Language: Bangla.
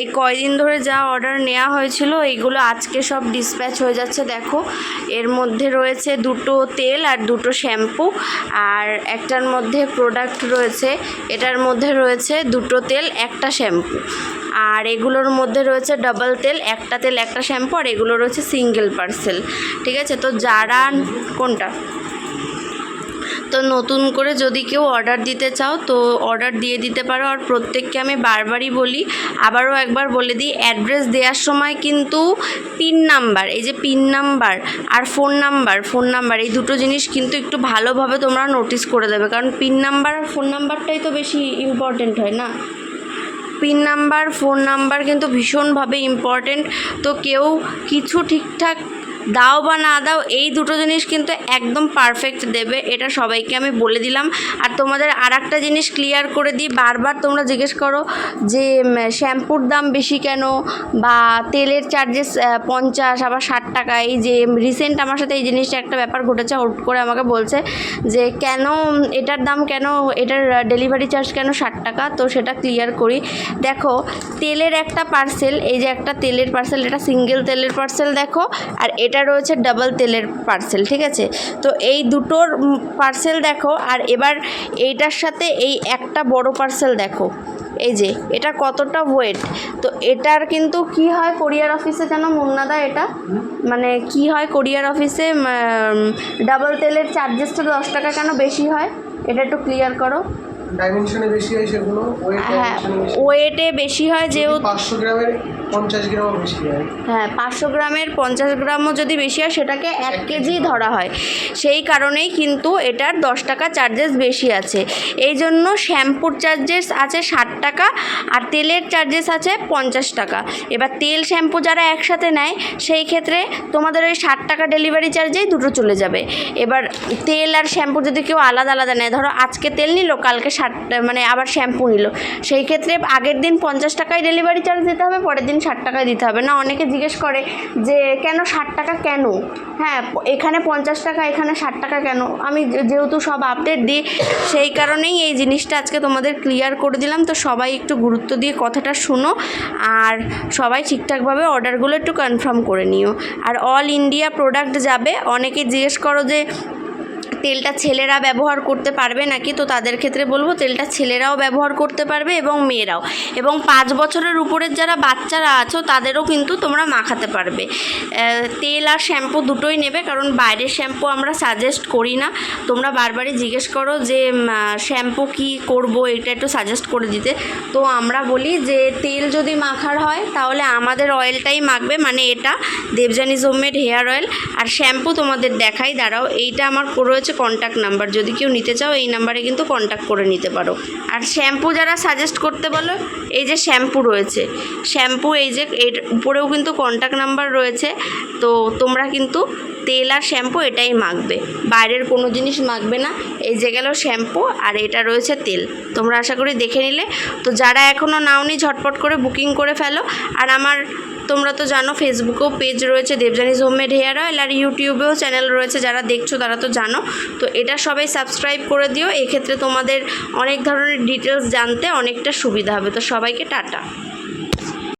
এই কয়দিন ধরে যা অর্ডার নেওয়া হয়েছিল, এইগুলো আজকে সব ডিসপ্যাচ হয়ে যাচ্ছে, দেখো। এর মধ্যে রয়েছে দুটো তেল আর দুটো শ্যাম্পু আর একটার মধ্যে প্রোডাক্ট রয়েছে, এটার মধ্যে রয়েছে দুটো তেল, একটা শ্যাম্পু আর এগুলোর মধ্যে রয়েছে ডাবল তেল, একটা তেল, একটা শ্যাম্পু আর এগুলো রয়েছে সিঙ্গেল পার্সেল ঠিক আছে? তো যারা, কোনটা? তো নতুন করে যদি কেউ অর্ডার দিতে চাও, তো অর্ডার দিয়ে দিতে পারো। আর প্রত্যেককে আমি বারবারই বলি, আবারও একবার বলে দিই অ্যাড্রেস দেওয়ার সময় কিন্তু পিন নাম্বার এই যে পিন নাম্বার আর ফোন নাম্বার ফোন নাম্বার এই দুটো জিনিস কিন্তু একটু ভালোভাবে তোমরা নোটিস করে দেবে। কারণ পিন নাম্বার আর ফোন নাম্বারটাই তো বেশি ইম্পর্টেন্ট হয় না? পিন নাম্বার ফোন নাম্বার কিন্তু ভীষণভাবে ইম্পর্টেন্ট তো কেউ কিছু ঠিকঠাক দাও বা না দাও, এই দুটো জিনিস কিন্তু একদম পারফেক্ট দেবে, এটা সবাইকে আমি বলে দিলাম। আর তোমাদের আর একটা জিনিস ক্লিয়ার করে দিই, বারবার তোমরা জিজ্ঞেস করো যে শ্যাম্পুর দাম বেশি কেন? বা তেলের চার্জেস পঞ্চাশ, আবার ষাট টাকা, এই যে রিসেন্ট আমার সাথে এই জিনিসটা একটা ব্যাপার ঘটেছে, হুট করে আমাকে বলছে যে, কেন এটার দাম কেন, এটার ডেলিভারি চার্জ কেন ষাট টাকা? তো সেটা ক্লিয়ার করি। দেখো, তেলের একটা পার্সেল এই যে একটা তেলের পার্সেল এটা সিঙ্গেল তেলের পার্সেল দেখো, আর এটা রয়েছে ডাবল তেলের পার্সেল ঠিক আছে? তো এই দুটোর পার্সেল দেখো, আর এবার এইটার সাথে এই একটা বড় পার্সেল দেখো। এই যে, এটা কতটা ওয়েট তো এটার কিন্তু কি হয় কোরিয়ার অফিসে যেন মুন্নাদা এটা? মানে কি হয় কোরিয়ার অফিসে ডাবল তেলের চার্জেসটা দশ টাকা কেন বেশি হয়? এটা একটু ক্লিয়ার করো। ডাইমেনশনে বেশি হয় সেগুলো হ্যাঁ ওয়েটে বেশি হয়। যেহেতু পাঁচশো গ্রামের পঞ্চাশ গ্রামও বেশি হয়। হ্যাঁ পাঁচশো গ্রামের পঞ্চাশ গ্রামও যদি বেশি হয় সেটাকে এক কেজি ধরা হয়। সেই কারণেই কিন্তু এটার দশ টাকা চার্জেস বেশি আছে। এই জন্য শ্যাম্পুর চার্জেস আছে ষাট টাকা আর তেলের চার্জেস আছে পঞ্চাশ টাকা। এবার তেল শ্যাম্পু যারা একসাথে নেয়, সেই ক্ষেত্রে তোমাদের ওই ষাট টাকা ডেলিভারি চার্জেই দুটো চলে যাবে। এবার তেল আর শ্যাম্পু যদি কেউ আলাদা আলাদা নেয়, ধরো আজকে তেল নিল, কালকে ষাট মানে আবার শ্যাম্পু নিল। সেই ক্ষেত্রে আগের দিন পঞ্চাশ টাকায় ডেলিভারি চার্জ দিতে হবে, পরের দিন ষাট টাকায় দিতে হবে। না, অনেকে জিজ্ঞেস করে যে, কেন ষাট টাকা কেন? হ্যাঁ এখানে পঞ্চাশ টাকা, এখানে ষাট টাকা কেন? আমি যেহেতু সব আপডেট দিই, সেই কারণেই এই জিনিসটা আজকে তোমাদের ক্লিয়ার করে দিলাম। তো সবাই একটু গুরুত্ব দিয়ে কথাটা শুনো আর সবাই ঠিকঠাকভাবে অর্ডারগুলো একটু কনফার্ম করে নিও। আর অল ইন্ডিয়া প্রোডাক্ট যাবে, অনেকে জিজ্ঞেস করো যে তেলটা ছেলেরা ব্যবহার করতে পারবে নাকি? তো তাদের ক্ষেত্রে বলব, তেলটা ছেলেরাও ব্যবহার করতে পারবে এবং মেয়েরাও। এবং পাঁচ বছরের উপরের যারা বাচ্চারা আছো, তাদেরও কিন্তু তোমরা মাখাতে পারবে। তেল আর শ্যাম্পু দুটোই নেবে, কারণ বাইরের শ্যাম্পু আমরা সাজেস্ট করি না। তোমরা বারবারই জিজ্ঞেস করো যে শ্যাম্পু কি করব, এটা একটু সাজেস্ট করে দিতে। তো আমরা বলি যে, তেল যদি মাখার হয়, তাহলে আমাদের অয়েলটাই মাখবে মানে এটা দেবজানি হোমমেড হেয়ার অয়েল আর শ্যাম্পু তোমাদের দেখাই, দাঁড়াও, এইটা আমার রয়েছে কন্ট্যাক্ট নাম্বার যদি কেউ নিতে চাও, এই নাম্বারে কিন্তু কন্ট্যাক্ট করে নিতে পারো। আর শ্যাম্পু যারা সাজেস্ট করতে বলো, এই যে শ্যাম্পু রয়েছে। শ্যাম্পু এই যে, এর উপরেও কিন্তু কন্ট্যাক্ট নাম্বার রয়েছে। তো তোমরা কিন্তু তেল আর শ্যাম্পু এটাই মাখবে। বাইরের কোনো জিনিস মাখবে না। এই যে গেল শ্যাম্পু আর এটা রয়েছে তেল। তোমরা আশা করি দেখে নিলে। তো যারা এখনও নাওনি, ঝটপট করে বুকিং করে ফেলো। আর আমার তোমরা তো জানো ফেসবুকেও পেজ রয়েছে দেবজানিস হোমমেড হেয়ার অয়েল আর ইউটিউবেও চ্যানেল রয়েছে, যারা দেখছ তারা তো জানো। তো এটা সবাই সাবস্ক্রাইব করে দিও, এক্ষেত্রে তোমাদের অনেক ধরনের ডিটেলস জানতে অনেকটা সুবিধা হবে। তো সবাইকে টাটা।